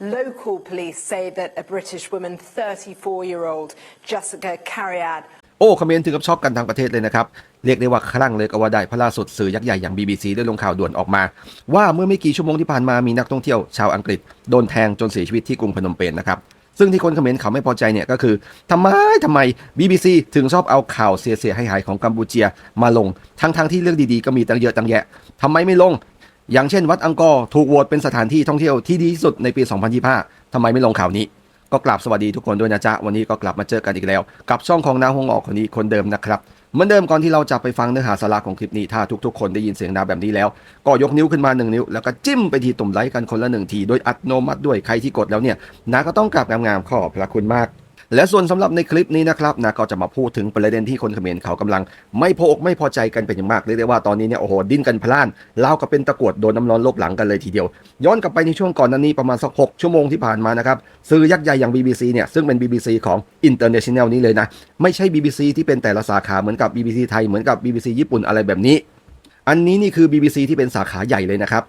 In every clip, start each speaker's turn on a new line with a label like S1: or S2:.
S1: Local police say that a British woman, 34 year old Jessica Carriad,
S2: โอ้คอมเมนต์ถึงกับช็อกกันทั้งประเทศเลยนะครับ เรียกได้ว่าคลั่งเลยก็ว่าได้เพราะล่าสุดสื่อยักษ์ใหญ่อย่าง BBC ได้ลงข่าวด่วนออกมา ว่าเมื่อไม่กี่ชั่วโมงที่ผ่านมามีนักท่องเที่ยวชาวอังกฤษโดนแทงจนเสียชีวิตที่กรุงพนมเปญนะครับซึ่งที่คนคอมเมนต์เขาไม่พอใจเนี่ยก็คือทำไมทำไม BBC ถึงชอบเอาข่าวเสียๆหายๆของกัมพูเชียมาลง ทั้งๆที่เรื่องดีๆก็มีตั้งเยอะตั้งแยะทำไมไม่ลง อย่างเช่นวัดอังกอร์ถูกโหวตเป็นสถานที่ท่องเที่ยวที่ดีที่สุดในปี 2025 ทำไมไม่ลงข่าวนี้ ก็กลับสวัสดีทุกคนด้วยนะจ๊ะ วันนี้ก็กลับมาเจอกันอีกแล้ว กับช่องของนาฮงออกคนนี้คนเดิมนะครับเหมือนเดิมก่อนที่เราจะไปฟังเนื้อหาสาระของคลิปนี้ ถ้าทุกๆ คนได้ยินเสียงนาแบบนี้แล้ว ก็ยกนิ้วขึ้นมาหนึ่งนิ้ว แล้วก็จิ้มไปที่ตุ่มไลค์กันคนละหนึ่งทีโดยอัตโนมัติด้วยใครที่กดแล้วเนี่ยนาก็ต้องกราบงามๆขอบพระคุณมาก และส่วนสำหรับในคลิปนี้นะครับนะก็จะมาพูดถึงประเด็นที่คนเขมรเขากำลัง ไม่พออกไม่พอใจกันเป็นอย่างมากเรียกได้ว่าตอนนี้เนี่ยโอ้โหดิ้นกันพล่านเล่าวกับเป็นตะกวดโดนน้ำร้อนลบหลังกันเลยทีเดียว ย้อนกลับไปในช่วงก่อนหนั้นนี้ประมาณสักหกชั่วโมงที่ผ่านมานะครับสื่อยักษ์ใหญ่อย่าง BBC เนี่ยซึ่งเป็น BBC ของ International นี้เลยนะไม่ใช่ BBC ที่เป็นแต่ละสาขาเหมือนกับ BBC ไทยเหมือนกับ BBC ญี่ปุ่นอะไรแบบนี้ อันนี้นี่คือ BBC ที่เป็นสาขาใหญ่เลยนะครับ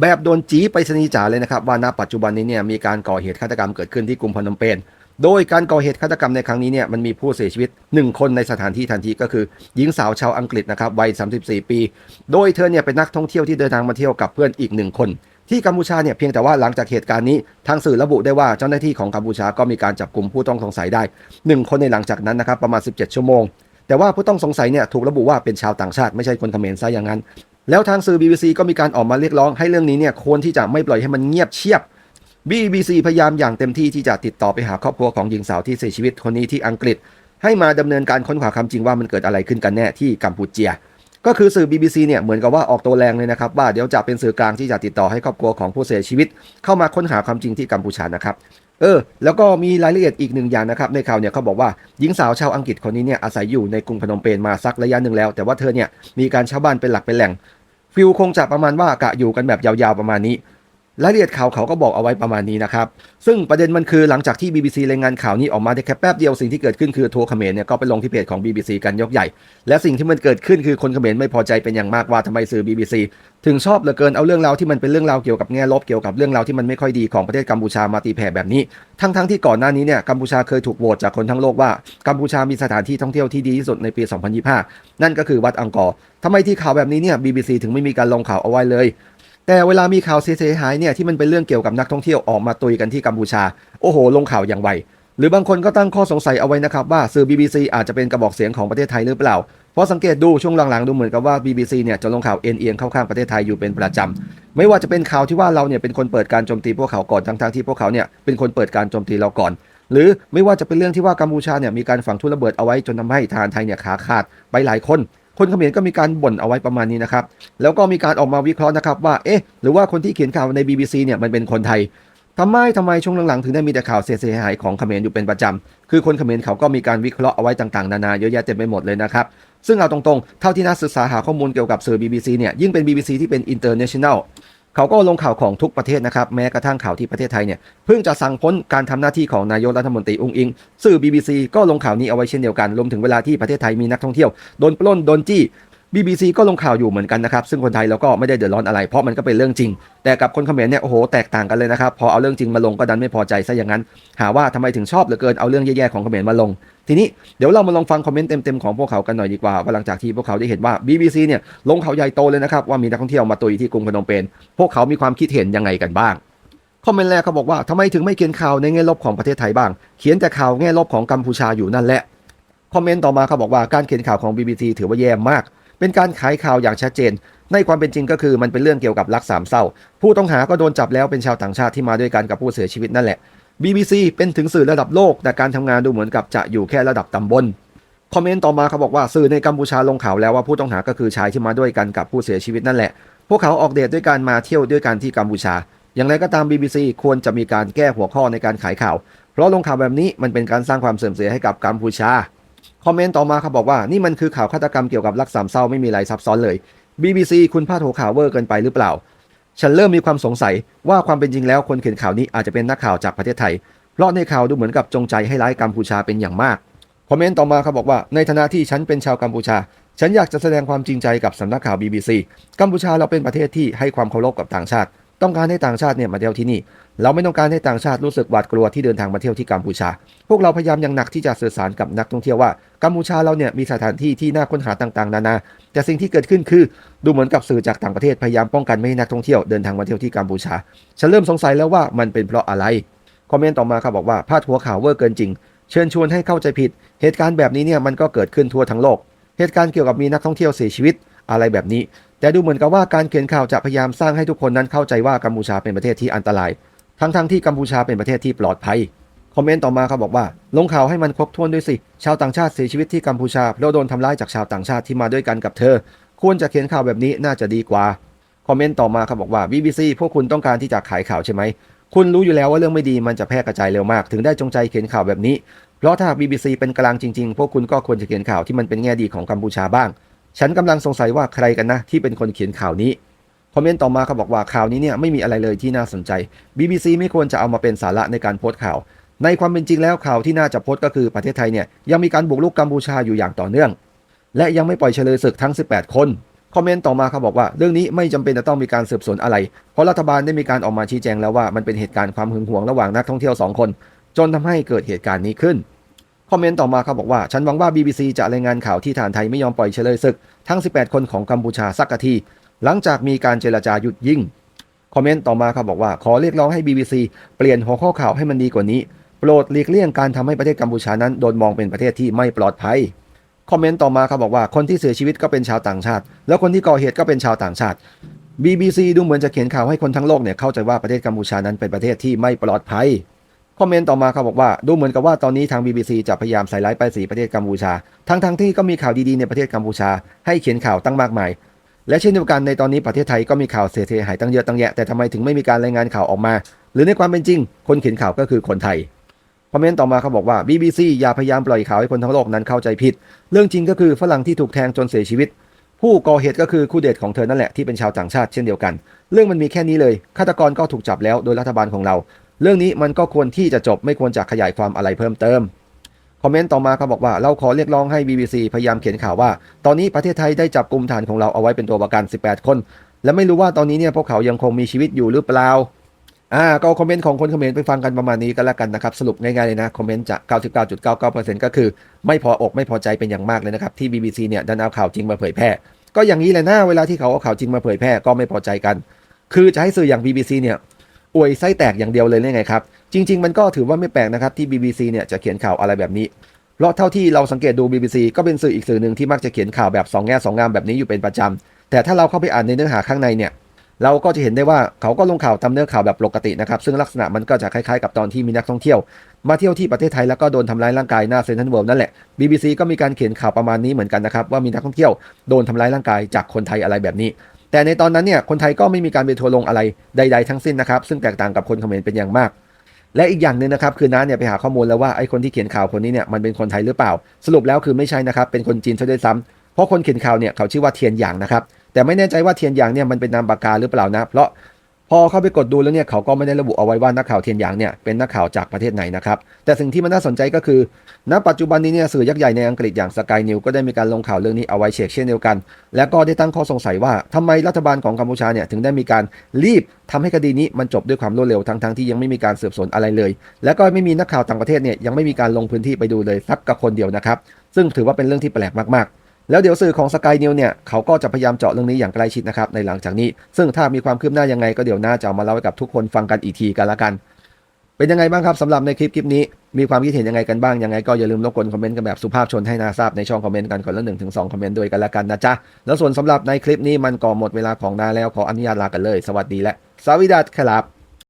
S2: แบบโดนจี้ไปสนีจ๋าเลยนะครับว่าณปัจจุบันนี้เนี่ยมีการก่อเหตุฆาตกรรมเกิดขึ้นที่กรุงพนมเปญ โดยการก่อเหตุฆาตกรรมในครั้งนี้เนี่ยมันมีผู้เสียชีวิต 1 คนในสถานที่ทันทีก็คือ หญิงสาวชาวอังกฤษนะครับวัย 34 ปี โดยเธอเนี่ยเป็นนักท่องเที่ยวที่เดินทางมาเที่ยวกับเพื่อนอีกหนึ่งคน ที่กัมพูชาเนี่ยเพียงแต่ว่าหลังจากเหตุการณ์นี้ทางสื่อระบุได้ว่าเจ้าหน้าที่ของกัมพูชาก็มีการจับกลุ่มผู้ต้องสงสัยได้ 1 คนในหลังจากนั้นนะครับประมาณ 17 ชั่วโมง แต่ว่าผู้ต้องสงสัยเนี่ยถูกระบุว่าเป็นชาวต่างชาติไม่ใช่คนเขมรซะอย่างนั้น แล้วทางสื่อ BBC ก็มีการออกมาเรียกร้องให้เรื่องนี้เนี่ยควรที่จะไม่ปล่อยให้มันเงียบเชียบ BBC พยายามอย่างเต็มที่ที่จะติดต่อไปหาครอบครัวของหญิงสาวที่เสียชีวิตคนนี้ที่อังกฤษ ให้มาดำเนินการค้นหาความจริงว่ามันเกิดอะไรขึ้นกันแน่ที่กัมพูเชีย ก็คือสื่อ BBC เนี่ยเหมือนกับว่าออกตัวแรงเลยนะครับว่าเดี๋ยวจะเป็นสื่อกลางที่จะติดต่อให้ครอบครัวของผู้เสียชีวิต เข้ามาค้นหาความจริงที่กัมพูชานะครับเออแล้วก็มีรายละเอียดอีกหนึ่งอย่างนะครับในข่าวเนี่ยเขาบอกว่าหญิงสาวชาวอังกฤษคนนี้เนี่ยอาศัยอยู่ในกรุงพนมเปญมาสักระยะหนึ่งแล้ว แต่ว่าเธอเนี่ยมีการเช่าบ้านเป็นหลักเป็นแหล่งฟิลคงจะประมาณว่ากะอยู่กันแบบยาวๆประมาณนี้ รายละเอียดข่าวเขาก็บอกเอาไว้ประมาณนี้นะครับ ซึ่งประเด็นมันคือหลังจากที่ BBC รายงานข่าวนี้ออกมาได้แค่แป๊บเดียวสิ่งที่เกิดขึ้นคือทัวร์เขมรเนี่ยก็ไปลงที่เพจของ BBC กันยกใหญ่ และสิ่งที่มันเกิดขึ้นคือคนเขมรไม่พอใจเป็นอย่างมากว่าทำไมสื่อ BBC ถึงชอบเหลือเกินเอาเรื่องราวที่มันเป็นเรื่องราวเกี่ยวกับแง่ลบเกี่ยวกับเรื่องราวที่มันไม่ค่อยดีของประเทศกัมพูชามาตีแผ่แบบนี้ ทั้งๆที่ก่อนหน้านี้เนี่ยกัมพูชาเคยถูกโหวตจากคนทั้งโลกว่ากัมพูชามีสถานที่ท่องเที่ยวที่ดีที่สุดในปี 2025 นั่นก็คือวัดอังกอร์ทำไมที่ข่าวแบบนี้เนี่ย BBC ถึงไม่มีการลงข่าวเอาไว้เลย แต่เวลามีข่าวเสียหายเนี่ยที่มันเป็นเรื่องเกี่ยวกับนักท่องเที่ยวออกมาตุยกันที่กัมพูชา โอ้โห ลงข่าวอย่างไว หรือบางคนก็ตั้งข้อสงสัยเอาไว้นะครับว่าสื่อ BBC อาจจะเป็นกระบอกเสียงของประเทศไทยหรือเปล่า เพราะสังเกตดูช่วงหลังๆดูเหมือนกับว่า BBC เนี่ยจะลงข่าวเอ็นเอียงเข้าข้างประเทศไทยอยู่เป็นประจำไม่ว่าจะเป็นข่าวที่ว่าเราเนี่ยเป็นคนเปิดการโจมตีพวกเขาก่อนทั้งๆที่พวกเขาเนี่ยเป็นคนเปิดการโจมตีเราก่อนหรือไม่ว่าจะเป็นเรื่องที่ว่ากัมพูชาเนี่ยมีการฝังทุนระเบิดเอาไว้จนทำให้ทหารไทยเนี่ยขาขาดไปหลายคน คนเขมรก็มีการบ่นเอาไว้ประมาณนี้นะครับ แล้วก็มีการออกมาวิเคราะห์นะครับว่า เอ๊ะ หรือว่าคนที่เขียนข่าวใน BBC เนี่ยมันเป็นคนไทยทำไมทำไมช่วงหลังๆถึงได้มีแต่ข่าวเสียหายของเขมรอยู่เป็นประจำ คือคนเขมรเขาก็มีการวิเคราะห์เอาไว้ต่างๆ นานาเยอะแยะเต็มไปหมดเลยนะครับ ซึ่งเอาตรงๆ เท่าที่นักศึกษาหาข้อมูลเกี่ยวกับสื่อ BBC เนี่ย ยิ่งเป็น BBC ที่เป็น international เขาก็ลงข่าวของทุกประเทศนะครับแม้กระทั่งข่าวที่ประเทศไทยเนี่ยเพิ่งจะสั่งพ้นการทำหน้าที่ของนายกรัฐมนตรีองค์อิง สื่อ BBC ก็ลงข่าวนี้เอาไว้เช่นเดียวกันรวมถึงเวลาที่ประเทศไทยมีนักท่องเที่ยวโดนปล้นโดนจี้ BBC ก็ลงข่าวอยู่เหมือนกันนะครับ ซึ่งคนไทยเราก็ไม่ได้เดือดร้อนอะไร เพราะมันก็เป็นเรื่องจริง แต่กับคนเขมรเนี่ยโอ้โหแตกต่างกันเลยนะครับ พอเอาเรื่องจริงมาลงก็ดันไม่พอใจซะอย่างนั้น หาว่าทำไมถึงชอบเหลือเกินเอาเรื่องแย่ๆของเขมรมาลง ทีนี้เดี๋ยวเรามาลองฟังคอมเมนต์เต็มๆของพวกเขากันหน่อยดีกว่าว่าหลังจากที่พวกเขาได้เห็นว่า BBC เนี่ยลงข่าวใหญ่โตเลยนะครับว่ามีนักท่องเที่ยวมาตุยที่กรุงพนมเปญพวกเขามีความคิดเห็นยังไงกันบ้างคอมเมนต์แรกเขาบอกว่าทำไมถึงไม่เขียนข่าวในแง่ลบของประเทศไทยบ้าง เขียนแต่ข่าวแง่ลบของกัมพูชาอยู่นั่นแหละคอมเมนต์ต่อมาเขาบอกว่าการเขียนข่าวของ BBC ถือว่าแย่มาก เป็นการขายข่าวอย่างชัดเจน ในความเป็นจริงก็คือมันเป็นเรื่องเกี่ยวกับรักสามเศร้า ผู้ต้องหาก็โดนจับแล้วเป็นชาวต่างชาติที่มาด้วยกันกับผู้เสียชีวิตนั่นแหละ BBC เป็นถึงสื่อระดับโลก แต่การทำงานดูเหมือนกับจะอยู่แค่ระดับตำบลคอมเมนต์ต่อมาเขาบอกว่าสื่อในกัมพูชาลงข่าวแล้วว่าผู้ต้องหาก็คือชายที่มาด้วยกันกับผู้เสียชีวิตนั่นแหละ พวกเขาออกเดทด้วยการมาเที่ยวด้วยกันที่กัมพูชา อย่างไรก็ตาม BBC ควรจะมีการแก้หัวข้อในการขายข่าว เพราะลงข่าวแบบนี้มันเป็นการสร้างความเสื่อมเสียให้กับกัมพูชา คอมเมนต์ต่อมาเขาบอกว่านี่มันคือข่าวฆาตกรรมเกี่ยวกับรักสามเศร้าไม่มีอะไรซับซ้อนเลย BBC คุณพาดหัวข่าวเวอร์เกินไปหรือเปล่า ฉันเริ่มมีความสงสัยว่าความเป็นจริงแล้วคนเขียนข่าวนี้อาจจะเป็นนักข่าวจากประเทศไทย เพราะในข่าวดูเหมือนกับจงใจให้ร้ายกัมพูชาเป็นอย่างมาก คอมเมนต์ต่อมาเขาบอกว่าในฐานะที่ฉันเป็นชาวกัมพูชา ฉันอยากจะแสดงความจริงใจกับสำนักข่าว BBC กัมพูชาเราเป็นประเทศที่ให้ความเคารพกับต่างชาติ ต้องการให้ต่างชาติเนี่ยมาเที่ยวที่นี่ เราไม่ต้องการให้ต่างชาติรู้สึกหวาดกลัวที่เดินทางมาเที่ยวที่กัมพูชา พวกเราพยายามอย่างหนักที่จะสื่อสารกับนักท่องเที่ยวว่ากัมพูชาเราเนี่ยมีสถานที่ที่น่าค้นหาต่างๆ นานา แต่สิ่งที่เกิดขึ้นคือดูเหมือนกับสื่อจากต่างประเทศพยายามป้องกันไม่ให้นักท่องเที่ยวเดินทางมาเที่ยวที่กัมพูชา ฉันเริ่มสงสัยแล้วว่ามันเป็นเพราะอะไร คอมเมนต์ต่อมาครับบอกว่าพาดหัวข่าวเวอร์เกินจริง เชิญชวนให้เข้าใจผิด เหตุการณ์แบบนี้เนี่ยมันก็เกิดขึ้นทั่วทั้งโลก เหตุการณ์เกี่ยวกับมีนักท่องเที่ยวเสียชีวิตอะไรแบบนี้ แต่ดูเหมือนกับว่าการเขียนข่าวจะพยายามสร้างให้ทุกคนนั้นเข้าใจว่ากัมพูชาเป็นประเทศที่อันตราย ทั้งๆที่กัมพูชาเป็นประเทศที่ปลอดภัย คอมเมนต์ต่อมาเขาบอกว่า ลงข่าวให้มันครบถ้วนด้วยสิ ชาวต่างชาติเสียชีวิตที่กัมพูชาเพราะโดนทำร้ายจากชาวต่างชาติที่มาด้วยกันกับเธอ ควรจะเขียนข่าวแบบนี้น่าจะดีกว่า คอมเมนต์ต่อมาเขาบอกว่า BBC พวกคุณต้องการที่จะขายข่าวใช่ไหม คุณรู้อยู่แล้วว่าเรื่องไม่ดีมันจะแพร่กระจายเร็วมาก ถึงได้จงใจเขียนข่าวแบบนี้ เพราะถ้า BBC เป็นกลางจริงๆ พวกคุณก็ควรจะเขียนข่าวที่มันเป็นแง่ดีของกัมพูชาบ้าง ฉันกำลังสงสัยว่าใครกันนะที่เป็นคนเขียนข่าวนี้ คอมเมนต์ต่อมาเขาบอกว่าข่าวนี้เนี่ยไม่มีอะไรเลยที่น่าสนใจ BBC ไม่ควรจะเอามาเป็นสาระในการโพสต์ข่าว ในความเป็นจริงแล้วข่าวที่น่าจะโพสต์ก็คือประเทศไทยเนี่ยยังมีการบุกรุกกัมพูชาอยู่อย่างต่อเนื่อง และยังไม่ปล่อยเฉลยศึกทั้ง 18 คนคอมเมนต์ต่อมาเขาบอกว่าเรื่องนี้ไม่จำเป็นจะต้องมีการสืบสวนอะไร เพราะรัฐบาลได้มีการออกมาชี้แจงแล้วว่ามันเป็นเหตุการณ์ความหึงหวงระหว่างนักท่องเที่ยว 2 คน จนทำให้เกิดเหตุการณ์นี้ขึ้นคอมเมนต์ต่อมาเขาบอกว่า ฉันหวังว่า BBC จะรายงานข่าวที่ฐานไทยไม่ยอมปล่อยเฉลยศึก ทั้ง 18 คนของกัมพูชาสักที หลังจากมีการเจรจาหยุดยิงคอมเมนต์ต่อมาเขาบบอกว่าขอเรียกร้องให้ BBC เปลี่ยนหัวข้อข่าวให้มันดีกว่านี้ โปรดหลีกเลี่ยงการทำให้ประเทศกัมพูชานั้นโดนมองเป็นประเทศที่ไม่ปลอดภัยคอมเมนต์ต่อมาเขาบอกว่าคนที่เสียชีวิตก็เป็นชาวต่างชาติ แล้วคนที่ก่อเหตุก็เป็นชาวต่างชาติ BBC ดูเหมือนจะเขียนข่าวให้คนทั้งโลกเนี่ยเข้าใจว่าประเทศกัมพูชานั้นเป็นประเทศที่ไม่ปลอดภัยคอมเมนต์ต่อมาเขาบอกว่าดูเหมือนกับว่าตอนนี้ทาง BBC จะพยายามใส่ร้ายป้ายสีประเทศกัมพูชา ทั้งทั้งๆที่ก็มีข่าวดีๆในประเทศกัมพูชา ให้เขียนข่าวตั้งมากมาย และเช่นเดียวกันในตอนนี้ประเทศไทยก็มีข่าวเสียหายตั้งเยอะตั้งแยะแต่ทำไมถึงไม่มีการรายงานข่าวออกมา หรือในความเป็นจริง คนเขียนข่าวก็คือคนไทยคอมเมนต์ต่อมาเขาบอกว่า BBC อย่าพยายามปล่อยข่าวให้คนทั้งโลกนั้นเข้าใจผิด เรื่องจริงก็คือฝรั่งที่ถูกแทงจนเสียชีวิต ผู้ก่อเหตุก็คือคู่เดทของเธอนั่นแหละที่เป็นชาวต่างชาติเช่นเดียวกัน เรื่องมันมีแค่นี้เลยฆาตกรก็ถูกจับแล้วโดยรัฐบาลของเรา เรื่องนี้มันก็ควรที่จะจบไม่ควรจะขยายความอะไรเพิ่มเติม อมเมนต์ต่อมาเขาบอกว่าเราขอเรียกร้องให้ BBC พยายามเขียนข่าวว่า ตอนนี้ประเทศไทยได้จับกลุ่มฐานของเราเอาไว้เป็นตัวประกัน 18 คน และไม่รู้ว่าตอนนี้เนี่ยพวกเขายังคงมีชีวิตอยู่หรือเปล่าอ่าก็คอมเมนต์ของคนคอมเขมรไปฟังกันประมาณนี้ก็แล้วกันนะครับ สรุปง่ายๆเลยนะ คอมเมนต์จาก 99.99%ก็คือ ไม่พออกไม่พอใจเป็นอย่างมากเลยนะครับ ที่ BBC เนี่ยดันเอาข่าวจริงมาเผยแพร่ ก็อย่างนี้แหละนะเวลาที่เขาเอาข่าวจริงมาเผยแพร่ก็ไม่พอใจกัน คือจะให้สื่ออย่าง BBC เนี่ย อวยไส้แตกอย่างเดียวเลยได้ไงครับ จริง ๆ มันก็ถือว่าไม่แปลกนะครับที่ BBC เนี่ยจะเขียนข่าวอะไรแบบนี้เพราะเท่าที่เราสังเกตดู BBC ก็เป็นสื่ออีกสื่อหนึ่งที่มักจะเขียนข่าวแบบสองแง่สองงามแบบนี้อยู่เป็นประจำแต่ถ้าเราเข้าไปอ่านในเนื้อหาข้างในเนี่ยเราก็จะเห็นได้ว่าเขาก็ลงข่าวตามเนื้อข่าวแบบปกตินะครับ ซึ่งลักษณะมันก็จะคล้ายๆกับตอนที่มีนักท่องเที่ยว มาเที่ยวที่ประเทศไทยแล้วก็โดนทำร้ายร่างกายหน้าเซนทรัลเวิลด์นั่นแหละ BBC ก็มีการเขียนข่าวประมาณนี้เหมือนกันนะครับว่ามีนักท่องเที่ยวโดนทำร้ายร่างกายจากคนไทยอะไรแบบนี้ แต่ในตอนนั้นเนี่ยคนไทยก็ไม่มีการไปทัวร์ลงอะไรใด ๆ ทั้งสิ้นนะครับ ซึ่งแตกต่างกับคนเขมรเป็นอย่างมาก และอีกอย่างหนึ่งนะครับคือน้าเนี่ยไปหาข้อมูลแล้วว่าไอ้คนที่เขียนข่าวคนนี้เนี่ยมันเป็นคนไทยหรือเปล่า สรุปแล้วคือไม่ใช่นะครับเป็นคนจีนซะด้วยซ้ำเพราะคนเขียนข่าวเนี่ยเขาชื่อว่าเทียนหยางนะครับแต่ไม่แน่ใจว่าเทียนหยางเนี่ยมันเป็นนามปากกาหรือเปล่านะ เพราะ พอเข้าไปกดดูแล้วเนี่ยเขาก็ไม่ได้ระบุเอาไว้ว่านักข่าวเทียนหยางเนี่ยเป็นนักข่าวจากประเทศไหนนะครับแต่สิ่งที่มันน่าสนใจก็คือ ณ ปัจจุบันนี้เนี่ยสื่อยักษ์ใหญ่ในอังกฤษอย่างสกายนิวก็ได้มีการลงข่าวเรื่องนี้เอาไว้เช็คเช่นเดียวกัน และก็ได้ตั้งข้อสงสัยว่าทำไมรัฐบาลของกัมพูชาเนี่ยถึงได้มีการรีบทำให้คดีนี้มันจบด้วยความรวดเร็วทั้งๆที่ยังไม่มีการสืบสวนอะไรเลย และก็ไม่มีนักข่าวต่างประเทศเนี่ยยังไม่มีการลงพื้นที่ไปดูเลยสักกับคนเดียวนะครับซึ่งถือว่าเป็นเรื่องที่แปลกมากๆ แล้วเดี๋ยวสื่อของสกายนิวเนี่ยเขาก็จะพยายามเจาะเรื่องนี้อย่างใกล้ชิดนะครับในหลังจากนี้ ซึ่งถ้ามีความคืบหน้ายังไงก็เดี๋ยวน่าจะเอามาเล่าให้กับทุกคนฟังกันอีกทีกันละกัน เป็นยังไงบ้างครับสำหรับในคลิปคลิปนี้มีความคิดเห็นยังไงกันบ้างยังไงก็อย่าลืมรบกวนคอมเมนต์กันแบบสุภาพชนให้นาทราบในช่องคอมเมนต์กันคนละหนึ่งถึงสองคอมเมนต์ด้วยกันละกันนะจ๊ะแล้วส่วนสำหรับในคลิปนี้มันก็หมดเวลาของนาแล้วขออนุญาตลากันเลย สวัสดีและสวัสดีครับ